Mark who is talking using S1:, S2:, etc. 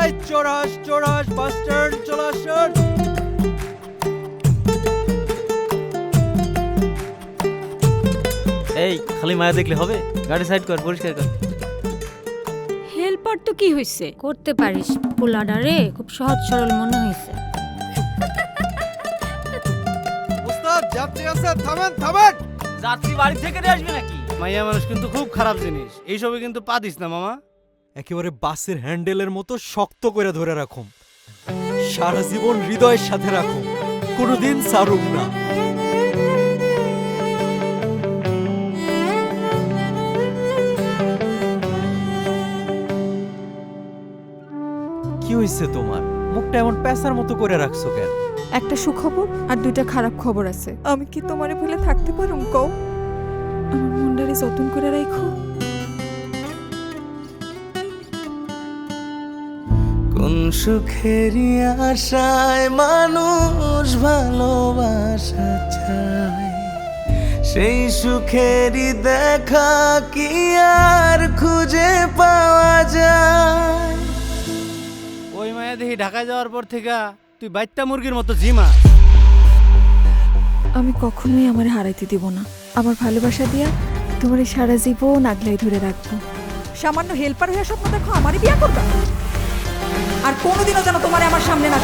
S1: High চোরাস চোরাস bus stand চলে আসুন
S2: এই খালি মায়া দেখলে হবে? গাড়ি সাইড কর পরিষ্কার কর।
S3: হেল্পার তো কি হয়েছে
S4: করতে পারিস পোলাডা রে খুব সহজ সরল মনে হয়েছে
S1: উস্তাদ যাত্রী আছে থামেন থামেন।
S2: যাত্রী বাড়ি থেকে নিয়ে আসবে নাকি?
S5: মাইয়া মানুষ কিন্তু খুব খারাপ জিনিস। এইসবে কিন্তু পা দিস না মামা।
S1: একেবারে বাসের হ্যান্ডেলের মতো শক্ত করে ধরে রাখুন। সারা জীবন হৃদয়ের সাথে রাখুন। কোনোদিন সারুক না। কি হয়েছে তোমার? মুখটা এমন পেঁচার মতো করে রাখছো কেন?
S6: একটা সুখবর আর দুইটা খারাপ খবর আছে। আমি কি তোমারে ভুলে থাকতে পারুম কও? আমার মনটারে যতন করে রাখো
S7: কোন সুখেরই আশায় মানুষ ভালোবাসা চায়। সেই সুখেরই দেখা কি আর খুঁজে পাওয়া যায়?
S5: ওই মায়া দেখি ঢাকায় যাওয়ার পর থেকে তুই বাইত্তা মুরগির মতো জিমা।
S6: আমি কখনোই আমার হারাইতে দিব না। আমার ভালোবাসা দিয়া তোমার সারা জীবন আগলাই ধরে রাখব।
S8: সামান্য হেল্পার হয়ে স্বপ্ন দেখো আমারই বিয়া করবা? আর কোনোদিনও যেন তোমার আমার সামনে না